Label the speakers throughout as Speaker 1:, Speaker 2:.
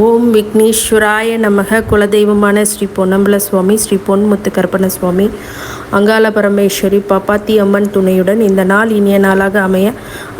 Speaker 1: ஓம் விக்னேஸ்வராய நமக. குலதெய்வமான ஸ்ரீ பொன்னம்பல சுவாமி ஸ்ரீ பொன்முத்து கற்பன சுவாமி அங்காள பரமேஸ்வரி பப்பாத்தி அம்மன் துணையுடன் இந்த நாள் இனிய நாளாக அமைய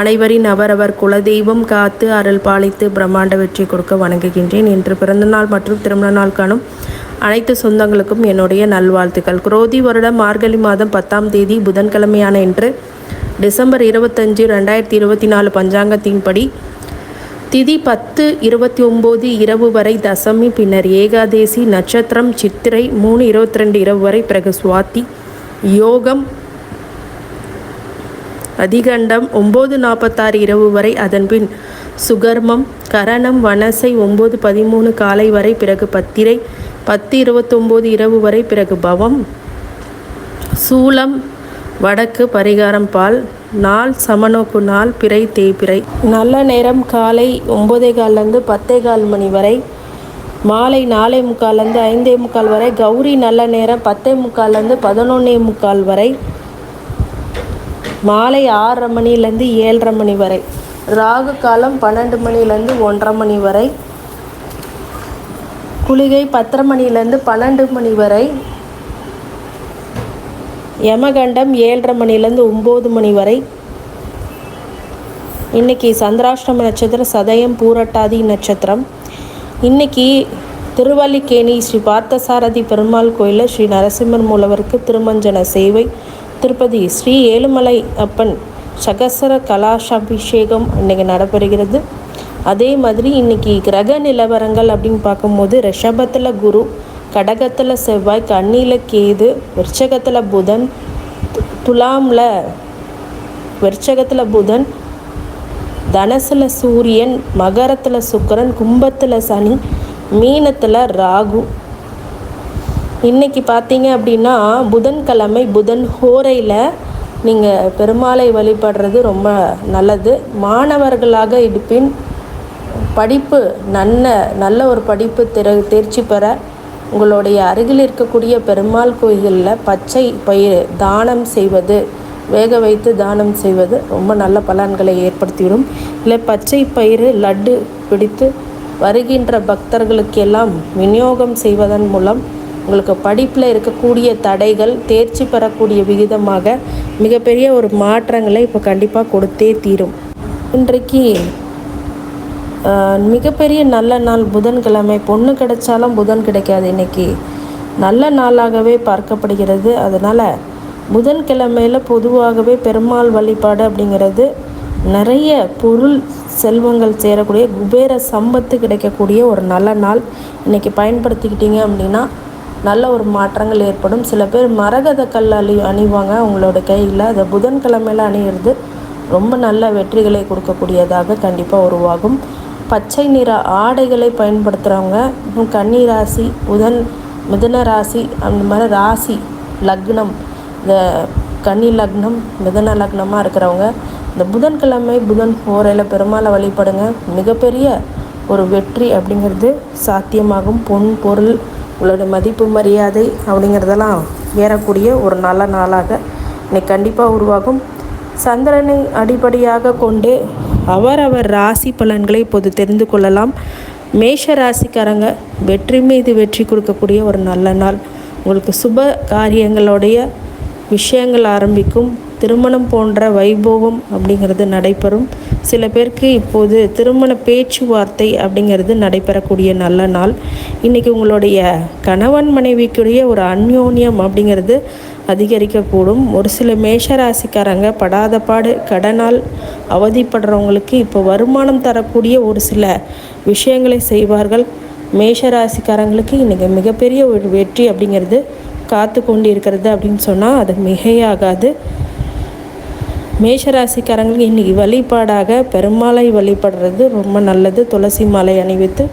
Speaker 1: அனைவரின் அவரவர் குலதெய்வம் காத்து அருள் பாலித்து பிரம்மாண்ட வெற்றி கொடுக்க வணங்குகின்றேன். இன்று பிறந்தநாள் மற்றும் திருமண நாள் காணும் அனைத்து சொந்தங்களுக்கும் என்னுடைய நல்வாழ்த்துக்கள். குரோதி வருடம் மார்கழி மாதம் பத்தாம் தேதி புதன்கிழமையான இன்று டிசம்பர் இருபத்தஞ்சு ரெண்டாயிரத்தி இருபத்தி நாலு பஞ்சாங்கத்தின்படி திதி பத்து இருபத்தி ஒம்பது இரவு வரை தசமி பின்னர் ஏகாதேசி நட்சத்திரம் சித்திரை மூணு இருபத்தி ரெண்டு இரவு வரை பிறகு சுவாத்தி யோகம் அதிகண்டம் ஒம்பது நாற்பத்தாறு இரவு வரை அதன்பின் சுகர்மம் கரணம் வனசை ஒம்பது பதிமூணு காலை வரை பிறகு பத்திரை பத்து இருபத்தொம்போது இரவு வரை பிறகு பவம். சூலம் வடக்கு பரிகாரம் பால். நாள் சமநோக்கு நாள் பிறை தேய்பிறை. நல்ல நேரம் காலை ஒம்பதே கால்லேருந்து பத்தே கால் மணி வரை. மாலை நாலே முக்கால்லேருந்து ஐந்தே முக்கால் வரை. கௌரி நல்ல நேரம் பத்தே முக்கால்லேருந்து பதினொன்னே முக்கால் வரை. மாலை ஆறரை மணிலேருந்து ஏழரை மணி வரை. ராகு காலம் பன்னெண்டு மணிலேருந்து ஒன்றரை மணி வரை. குளிகை பத்தரை மணிலேருந்து பன்னெண்டு மணி வரை. யமகண்டம் ஏழரை மணிலேருந்து ஒம்பது மணி வரை. இன்றைக்கி சந்திராஷ்டம நட்சத்திரம் சதயம் பூரட்டாதி நட்சத்திரம். இன்றைக்கி திருவல்லிக்கேணி ஸ்ரீ பார்த்தசாரதி பெருமாள் கோயிலில் ஸ்ரீ நரசிம்மர் மூலவருக்கு திருமஞ்சன சேவை. திருப்பதி ஸ்ரீ ஏழுமலை அப்பன் சகசர கலாஷாபிஷேகம் இன்றைக்கி நடைபெறுகிறது. அதே மாதிரி இன்றைக்கி கிரக நிலவரங்கள் அப்படின்னு பார்க்கும்போது ரிஷபத்தில் குரு கடகத்தில் செவ்வாய் கண்ணியில் கேது விருச்சகத்தில் புதன் துலாமில் விருச்சகத்தில் புதன் தனசில் சூரியன் மகரத்தில் சுக்கரன் கும்பத்தில் சனி மீனத்தில் ராகு. இன்றைக்கி பார்த்தீங்க அப்படின்னா புதன்கிழமை புதன் ஹோரையில் நீங்கள் பெருமாளை வழிபடுறது ரொம்ப நல்லது. மாணவர்களாக இருப்பின் படிப்பு நல்ல நல்ல ஒரு படிப்பு திற தேர்ச்சி பெற உங்களுடைய அருகில் இருக்கக்கூடிய பெருமாள் கோயிலில் பச்சை பயிர் தானம் செய்வது வேக வைத்து தானம் செய்வது ரொம்ப நல்ல பலன்களை ஏற்படுத்திவிடும். இல்லை பச்சை பயிறு லட்டு பிடித்து வருகின்ற பக்தர்களுக்கெல்லாம் விநியோகம் செய்வதன் மூலம் உங்களுக்கு படிப்பில் இருக்கக்கூடிய தடைகள் தேர்ச்சி பெறக்கூடிய விகிதமாக மிகப்பெரிய ஒரு மாற்றங்களை இப்போ கண்டிப்பாக கொடுத்தே தீரும். இன்றைக்கு மிகப்பெரிய நல்ல நாள் புதன்கிழமை. பொண்ணு கிடைச்சாலும் புதன் கிடைக்காது இன்றைக்கி நல்ல நாளாகவே பார்க்கப்படுகிறது. அதனால் புதன்கிழமையில் பொதுவாகவே பெருமாள் வழிபாடு அப்படிங்கிறது நிறைய பொருள் செல்வங்கள் சேரக்கூடிய குபேர சம்பத்து கிடைக்கக்கூடிய ஒரு நல்ல நாள். இன்றைக்கி பயன்படுத்திக்கிட்டீங்க அப்படின்னா நல்ல ஒரு மாற்றங்கள் ஏற்படும். சில பேர் மரகத கல் அழி அணிவாங்க அவங்களோட கையில். அதை புதன்கிழமையில் அணியிறது ரொம்ப நல்ல வெற்றிகளை கொடுக்கக்கூடியதாக கண்டிப்பாக உருவாகும். பச்சை நிற ஆடைகளை பயன்படுத்துகிறவங்க கன்னி ராசி புதன் மிதுன ராசி அந்த மாதிரி ராசி லக்னம் இந்த கன்னி லக்னம் மிதன லக்னமாக இருக்கிறவங்க இந்த புதன்கிழமை புதன் போரையில் பெருமாளை வழிபடுங்க. மிகப்பெரிய ஒரு வெற்றி அப்படிங்கிறது சாத்தியமாகும். பொன் பொருள் உங்களுடைய மதிப்பு மரியாதை அப்படிங்கிறதெல்லாம் ஏறக்கூடிய ஒரு நல்ல நாளாக இன்னைக்கு கண்டிப்பாக உருவாகும். சந்திரனை அடிப்படையாக கொண்டு அவரவர் ராசி பலன்களை இப்போது தெரிந்து கொள்ளலாம். மேஷ ராசிக்காரங்க வெற்றி மீது வெற்றி கொடுக்கக்கூடிய ஒரு நல்ல நாள். உங்களுக்கு சுப காரியங்களுடைய விஷயங்கள் ஆரம்பிக்கும். திருமணம் போன்ற வைபோகம் அப்படிங்கிறது நடைபெறும். சில பேருக்கு இப்போது திருமண பேச்சுவார்த்தை அப்படிங்கிறது நடைபெறக்கூடிய நல்ல நாள். இன்றைக்கி உங்களுடைய கணவன் மனைவிக்குரிய ஒரு அந்யோன்யம் அப்படிங்கிறது அதிகரிக்கக்கூடும். ஒரு சில மேஷராசிக்காரங்க படாத பாடு கடனால் அவதிப்படுறவங்களுக்கு இப்போ வருமானம் தரக்கூடிய ஒரு சில விஷயங்களை செய்வார்கள். மேஷராசிக்காரங்களுக்கு இன்றைக்கி மிகப்பெரிய ஒரு வெற்றி அப்படிங்கிறது காத்து கொண்டு இருக்கிறது அப்படின்னு சொன்னால் அது மிகையாகாது. மேஷராசிக்காரங்களுக்கு இன்றைக்கி வழிபாடாக பெருமாளை வழிபடுறது ரொம்ப நல்லது. துளசி மாலை அணிவித்து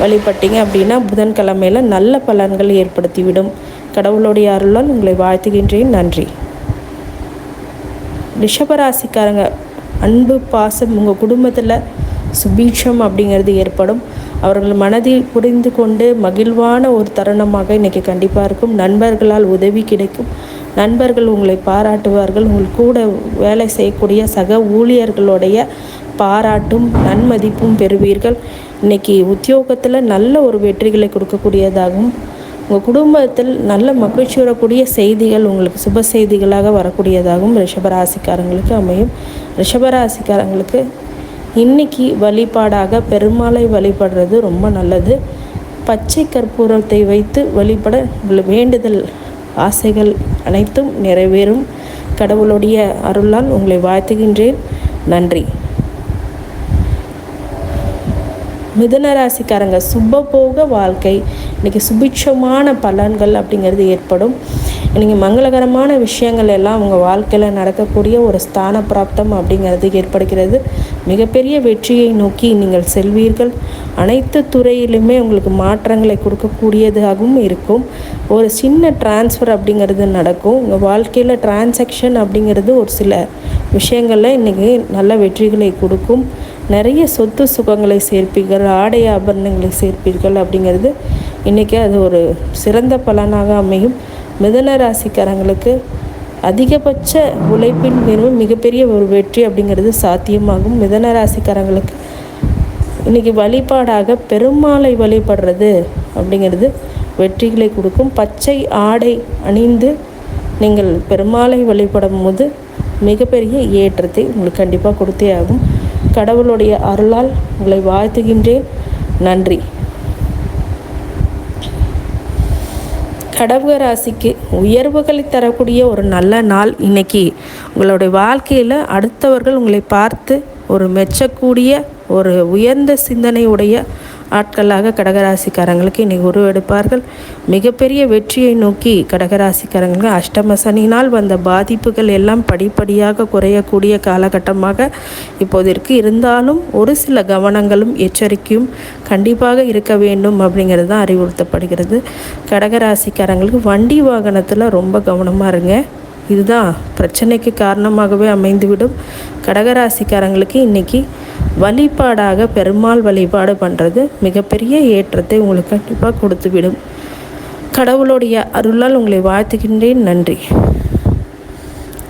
Speaker 1: வழிபட்டீங்க அப்படின்னா புதன்கிழமையில் நல்ல பலன்கள் ஏற்படுத்திவிடும். கடவுளுடைய அருளால் உங்களை வாழ்த்துகின்றேன். நன்றி. ரிஷபராசிக்காரங்க அன்பு பாசம் உங்கள் குடும்பத்தில் சுபீட்சம் அப்படிங்கிறது ஏற்படும். அவர்கள் மனதில் புரிந்து கொண்டு மகிழ்வான ஒரு தருணமாக இன்றைக்கி கண்டிப்பாக இருக்கும். நண்பர்களால் உதவி கிடைக்கும். நண்பர்கள் உங்களை பாராட்டுவார்கள். உங்கள் கூட வேலை செய்யக்கூடிய சக ஊழியர்களுடைய பாராட்டும் நன்மதிப்பும் பெறுவீர்கள். இன்னைக்கு உத்தியோகத்தில் நல்ல ஒரு வெற்றிகளை கொடுக்கக்கூடியதாகவும் உங்கள் குடும்பத்தில் நல்ல மகிழ்ச்சி வரக்கூடிய செய்திகள் உங்களுக்கு சுப செய்திகளாக வரக்கூடியதாகவும் ரிஷபராசிக்காரங்களுக்கு அமையும். ரிஷபராசிக்காரங்களுக்கு இன்னைக்கு வழிபாடாக பெருமாளை வழிபடுறது ரொம்ப நல்லது. பச்சை கற்பூரத்தை வைத்து வழிபட வேண்டுதல் ஆசைகள் அனைத்தும் நிறைவேறும். கடவுளுடைய அருளால் உங்களை வாழ்த்துகின்றேன். நன்றி. மிதுன ராசிக்காரங்க சுபபோக வாழ்க்கை. இன்றைக்கி சுபிட்சமான பலன்கள் அப்படிங்கிறது ஏற்படும். இன்றைக்கி மங்களகரமான விஷயங்கள் எல்லாம் உங்கள் வாழ்க்கையில் நடக்கக்கூடிய ஒரு ஸ்தான பிராப்தம் அப்படிங்கிறது ஏற்படுகிறது. மிகப்பெரிய வெற்றியை நோக்கி நீங்கள் செல்வீர்கள். அனைத்து துறையிலுமே உங்களுக்கு மாற்றங்களை கொடுக்கக்கூடியதாகவும் இருக்கும். ஒரு சின்ன டிரான்ஸ்ஃபர் அப்படிங்கிறது நடக்கும். உங்கள் வாழ்க்கையில் டிரான்சாக்ஷன் அப்படிங்கிறது ஒரு சில விஷயங்களில் இன்றைக்கி நல்ல வெற்றிகளை கொடுக்கும். நிறைய சொத்து சுகங்களை சேர்ப்பீர்கள் ஆடை ஆபரணங்களை சேர்ப்பீர்கள் அப்படிங்கிறது. இன்றைக்கி அது ஒரு சிறந்த பலனாக அமையும். மிதன ராசிக்காரங்களுக்கு அதிகபட்ச உழைப்பின் மீது மிகப்பெரிய ஒரு வெற்றி அப்படிங்கிறது சாத்தியமாகும். மிதன ராசிக்காரங்களுக்கு இன்றைக்கி வழிபாடாக பெருமாளை வழிபடுறது அப்படிங்கிறது வெற்றிகளை கொடுக்கும். பச்சை ஆடை அணிந்து நீங்கள் பெருமாளை வழிபடும் போது மிகப்பெரிய ஏற்றத்தை உங்களுக்கு கண்டிப்பாக கொடுத்தே ஆகும். கடவுளுடைய அருளால் உங்களை வாழ்த்துகின்றேன். நன்றி. கடவுக ராசிக்கு உயர்வுகளை தரக்கூடிய ஒரு நல்ல நாள் இன்னைக்கு. உங்களுடைய வாழ்க்கையில் அடுத்தவர்கள் உங்களை பார்த்து ஒரு மெச்சக்கூடிய ஒரு உயர்ந்த சிந்தனையுடைய ஆட்களாக கடகராசிக்காரங்களுக்கு இன்றைக்கி உருவெடுப்பார்கள். மிகப்பெரிய வெற்றியை நோக்கி கடகராசிக்காரங்களுக்கு அஷ்டம சனினால் வந்த பாதிப்புகள் எல்லாம் படிப்படியாக குறையக்கூடிய காலகட்டமாக இப்போதிற்கு இருந்தாலும் ஒரு சில கவனங்களும் எச்சரிக்கையும் கண்டிப்பாக இருக்க வேண்டும் அப்படிங்கிறது தான் அறிவுறுத்தப்படுகிறது. கடகராசிக்காரங்களுக்கு வண்டி வாகனத்தில் ரொம்ப கவனமாக இருங்க. இதுதான். பிரச்சனைக்கு காரணமாகவே அமைந்துவிடும். கடகராசிக்காரங்களுக்கு இன்றைக்கி வழிபாடாக பெருமாள் வழிபாடு பண்ணுறது மிகப்பெரிய ஏற்றத்தை உங்களுக்கு கண்டிப்பாக கொடுத்துவிடும். கடவுளுடைய அருளால் உங்களை வாழ்த்துகின்றேன். நன்றி.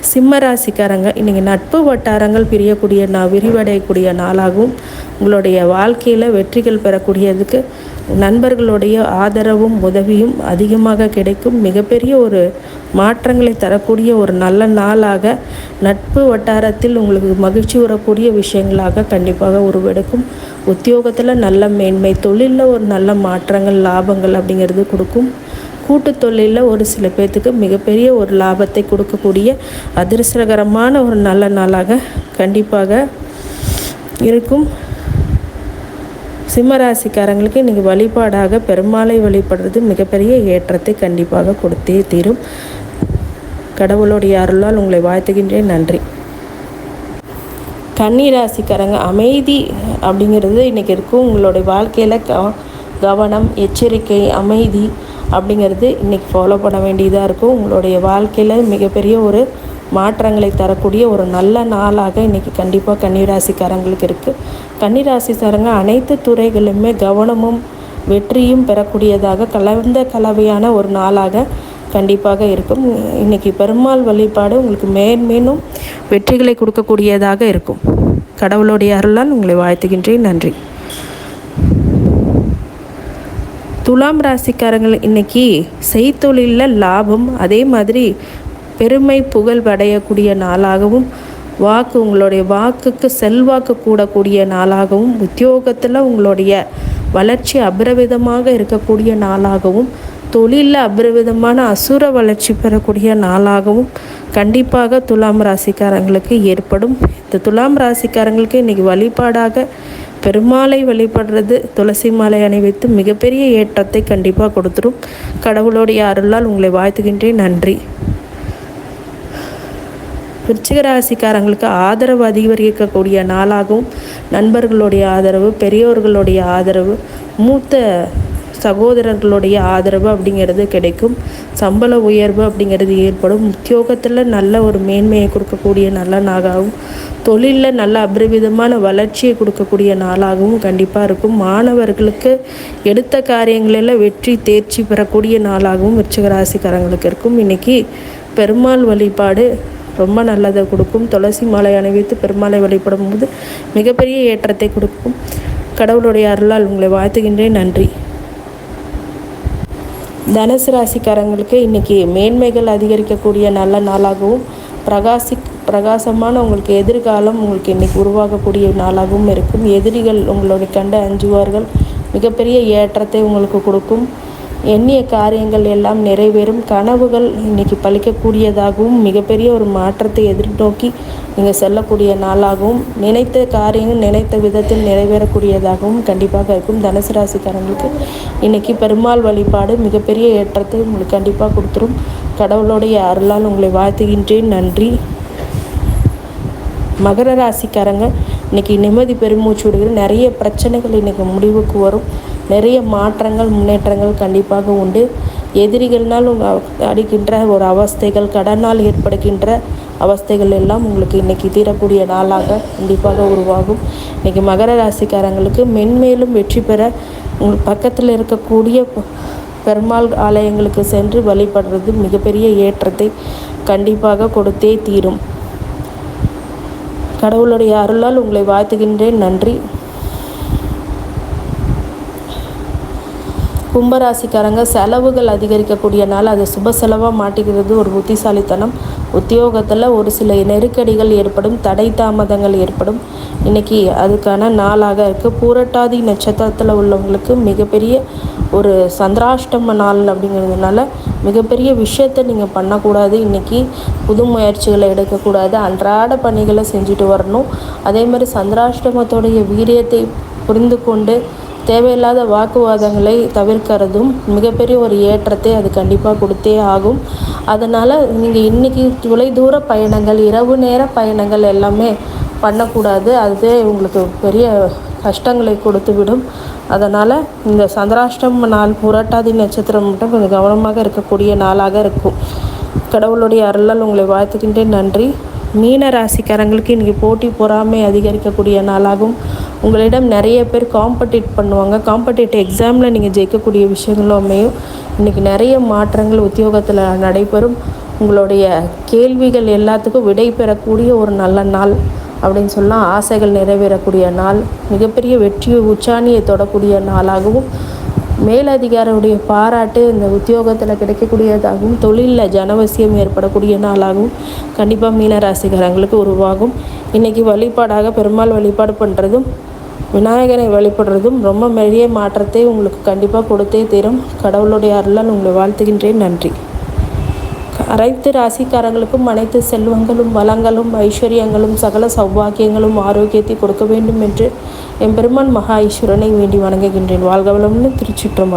Speaker 1: சிம்ம ராசிக்காரங்க இன்றைக்கி நட்பு வட்டாரங்கள் பிரியக்கூடிய நான் விரிவடையக்கூடிய நாளாகவும் உங்களுடைய வாழ்க்கையில் வெற்றிகள் பெறக்கூடியதுக்கு நண்பர்களுடைய ஆதரவும் உதவியும் அதிகமாக கிடைக்கும். மிகப்பெரிய ஒரு மாற்றங்களை தரக்கூடிய ஒரு நல்ல நாளாக நட்பு வட்டாரத்தில் உங்களுக்கு மகிழ்ச்சி வரக்கூடிய விஷயங்களாக கண்டிப்பாக உருவெடுக்கும். உத்தியோகத்தில் நல்ல மேன்மை தொழிலில் ஒரு நல்ல மாற்றங்கள் லாபங்கள் அப்படிங்கிறது கொடுக்கும். கூட்டு தொழிலில் ஒரு சில பேர்த்துக்கு மிகப்பெரிய ஒரு லாபத்தை கொடுக்கக்கூடிய அதிர்ஷ்டகரமான ஒரு நல்ல நாளாக கண்டிப்பாக இருக்கும். சிம்மராசிக்காரங்களுக்கு இன்றைக்கி வழிபாடாக பெருமாளை வழிபடுறது மிகப்பெரிய ஏற்றத்தை கண்டிப்பாக கொடுத்தே தீரும். கடவுளுடைய அருளால் உங்களை வாழ்த்துகின்றேன். நன்றி. கன்னிராசிக்காரங்க அமைதி அப்படிங்கிறது இன்றைக்கி இருக்கும் உங்களுடைய வாழ்க்கையில் கவனம் எச்சரிக்கை அமைதி அப்படிங்கிறது இன்றைக்கி ஃபாலோ பண்ண வேண்டியதாக இருக்கும். உங்களுடைய வாழ்க்கையில் மிகப்பெரிய ஒரு மாற்றங்களை தரக்கூடிய ஒரு நல்ல நாளாக இன்றைக்கி கண்டிப்பாக கன்னிராசிக்காரங்களுக்கு இருக்குது கன்னிராசிக்காரங்க அனைத்து துறைகளுமே கவனமும் வெற்றியும் பெறக்கூடியதாக கலந்த கலவையான ஒரு நாளாக கண்டிப்பாக இருக்கும். இன்றைக்கி பெருமாள் வழிபாடு உங்களுக்கு மேன்மேலும் வெற்றிகளை கொடுக்கக்கூடியதாக இருக்கும். கடவுளுடைய அருளால் உங்களை வாழ்த்துகின்றேன். நன்றி. துலாம் ராசிக்காரங்கள் இன்னைக்கு செய்தொழிலில் லாபம் அதே மாதிரி பெருமை புகழ் அடையக்கூடிய நாளாகவும் வாக்கு உங்களுடைய வாக்குக்கு செல்வாக்கு கூடக்கூடிய நாளாகவும் உத்தியோகத்தில் உங்களுடைய வளர்ச்சி அபரவிதமாக இருக்கக்கூடிய நாளாகவும் தொழிலில் அபரிவிதமான அசுர வளர்ச்சி பெறக்கூடிய நாளாகவும் கண்டிப்பாக துலாம் ராசிக்காரங்களுக்கு ஏற்படும். இந்த துலாம் ராசிக்காரங்களுக்கு இன்றைக்கி வழிபாடாக பெருமாளை வழிபடுறது துளசி மாலை அணிவித்து மிகப்பெரிய ஏற்றத்தை கண்டிப்பாக கொடுத்துரும். கடவுளுடைய அருளால் உங்களை வாழ்த்துகின்றேன். நன்றி. விருச்சிக ராசிக்காரங்களுக்கு ஆதரவு அதிகரிக்கக்கூடிய நாளாகவும் நண்பர்களுடைய ஆதரவு பெரியோர்களுடைய ஆதரவு மூத்த சகோதரர்களுடைய ஆதரவு அப்படிங்கிறது கிடைக்கும். சம்பள உயர்வு அப்படிங்கிறது ஏற்படும். உத்தியோகத்தில் நல்ல ஒரு மேன்மையை கொடுக்கக்கூடிய நல்ல நாளாகவும் தொழிலில் நல்ல அபரிவிதமான வளர்ச்சியை கொடுக்கக்கூடிய நாளாகவும் கண்டிப்பாக இருக்கும். மாணவர்களுக்கு எடுத்த காரியங்களில் வெற்றி தேர்ச்சி பெறக்கூடிய நாளாகவும் விருச்சிகராசிக்காரங்களுக்கு இருக்கும். இன்றைக்கி பெருமாள் வழிபாடு ரொம்ப நல்லதை கொடுக்கும். துளசி மாலை அணிவித்து பெருமாளை வழிபடும் போது மிகப்பெரிய ஏற்றத்தை கொடுக்கும். கடவுளுடைய அருளால் உங்களை வாழ்த்துகின்றேன். நன்றி. தனுசு ராசிக்காரங்களுக்கு இன்றைக்கி மேன்மைகள் அதிகரிக்கக்கூடிய நல்ல நாளாகவும் பிரகாசி பிரகாசமான உங்களுக்கு எதிர்காலம் உங்களுக்கு இன்றைக்கி உருவாகக்கூடிய நாளாகவும் இருக்கும். எதிரிகள் உங்களுடைய கண்டு அஞ்சுவார்கள். மிகப்பெரிய ஏற்றத்தை உங்களுக்கு கொடுக்கும். எண்ணிய காரியங்கள் எல்லாம் நிறைவேறும். கனவுகள் இன்னைக்கு பழிக்கக்கூடியதாகவும் மிகப்பெரிய ஒரு மாற்றத்தை எதிர்நோக்கி நீங்கள் செல்லக்கூடிய நாளாகவும் நினைத்த காரியங்கள் நினைத்த விதத்தில் நிறைவேறக்கூடியதாகவும் கண்டிப்பாக இருக்கும் தனுசு ராசிக்காரங்களுக்கு. இன்றைக்கி பெருமாள் வழிபாடு மிகப்பெரிய ஏற்றத்தை உங்களுக்கு கண்டிப்பாக கொடுத்துரும். கடவுளுடைய அருளால் உங்களை வாழ்த்துகின்றேன். நன்றி. மகர ராசிக்காரங்க இன்றைக்கி நிம்மதி பெருமூச்சு விடுகிற நிறைய பிரச்சனைகள் இன்றைக்கி முடிவுக்கு வரும். நிறைய மாற்றங்கள் முன்னேற்றங்கள் கண்டிப்பாக உண்டு. எதிரிகள்னால் அடிக்கின்ற ஒரு அவஸ்தைகள் கடனால் ஏற்படுகின்ற அவஸ்தைகள் எல்லாம் உங்களுக்கு இன்றைக்கி தீரக்கூடிய நாளாக கண்டிப்பாக உருவாகும். இன்றைக்கி மகர ராசிக்காரங்களுக்கு மென்மேலும் வெற்றி பெற உங்கள் பக்கத்தில் இருக்கக்கூடிய பெருமாள் ஆலயங்களுக்கு சென்று வழிபடுறது மிகப்பெரிய ஏற்றத்தை கண்டிப்பாக கொடுத்தே தீரும். கடவுளுடைய அருளால் உங்களை வாழ்த்துகின்றேன். நன்றி. கும்பராசிக்காரங்க செலவுகள் அதிகரிக்கக்கூடிய நாள். அது சுப செலவாக மாட்டிக்கிறது ஒரு புத்திசாலித்தனம். உத்தியோகத்தில் ஒரு சில நெருக்கடிகள் ஏற்படும் தடை தாமதங்கள் ஏற்படும். இன்றைக்கி அதுக்கான நாளாக இருக்குது பூரட்டாதி நட்சத்திரத்தில் உள்ளவங்களுக்கு மிகப்பெரிய ஒரு சந்திராஷ்டம நாள் அப்படிங்கிறதுனால மிகப்பெரிய விஷயத்தை நீங்கள் பண்ணக்கூடாது. இன்றைக்கி புது முயற்சிகளை எடுக்கக்கூடாது. அன்றாட பணிகளை செஞ்சுட்டு வரணும். அதே மாதிரி சந்திராஷ்டமத்தோடைய வீரியத்தை புரிந்து கொண்டு தேவையில்லாத வாக்குவாதங்களை தவிர்க்கிறதும் மிகப்பெரிய ஒரு ஏற்றத்தை அது கண்டிப்பாக கொடுத்தே ஆகும். அதனால் நீங்கள் இன்றைக்கி தொலைதூர பயணங்கள் இரவு நேர பயணங்கள் எல்லாமே பண்ணக்கூடாது. அதுவே உங்களுக்கு பெரிய கஷ்டங்களை கொடுத்து விடும் அதனால் இந்த சந்திராஷ்டம நாள் புரட்டாதி நட்சத்திரம் மட்டும் கொஞ்சம் கவனமாக இருக்கக்கூடிய நாளாக இருக்கும். கடவுளுடைய அருளால் உங்களை வாழ்த்துக்கின்றேன் நன்றி. மீன ராசிக்காரங்களுக்கு இன்றைக்கி போட்டி பொறாமை அதிகரிக்கக்கூடிய நாளாகும். உங்களிடம் நிறைய பேர் காம்படிட் பண்ணுவாங்க. காம்படிட்டிவ் எக்ஸாமில் நீங்கள் ஜெயிக்கக்கூடிய விஷயங்களும் அமையும். இன்றைக்கி நிறைய மாற்றங்கள் உத்தியோகத்தில் நடைபெறும். உங்களுடைய கேள்விகள் எல்லாத்துக்கும் விடை பெறக்கூடிய ஒரு நல்ல நாள் அப்படின்னு சொல்லலாம் ஆசைகள் நிறைவேறக்கூடிய நாள். மிகப்பெரிய வெற்றி உச்சாணியை தொடக்கூடிய நாளாகவும் மேலதிகாரியுடைய பாராட்டு இந்த உத்தியோகத்தில் கிடைக்கக்கூடியதாகவும் தொழிலில் ஜனவசியம் ஏற்படக்கூடிய நாளாகவும் கண்டிப்பாக மீனராசிகாரங்களுக்கு உருவாகும். இன்றைக்கி வழிபாடாக பெருமாள் வழிபாடு பண்ணுறதும் விநாயகரை வழிபடுறதும் ரொம்ப பெரிய மாற்றத்தை உங்களுக்கு கண்டிப்பாக கொடுத்தே தீரும். கடவுளுடைய அருளால் உங்களை வாழ்த்துகின்றேன். நன்றி. அனைத்து ராசிக்காரங்களுக்கும் அனைத்து செல்வங்களும் வளங்களும் ஐஸ்வர்யங்களும் சகல சௌபாகியங்களும் ஆரோக்கியத்தை கொடுக்க வேண்டும் என்று எம்பெருமான் மகா ஈஸ்வரனை வேண்டி வணங்குகின்றேன். வாழ்க வளம்னு திருச்சிற்றம்பலம்.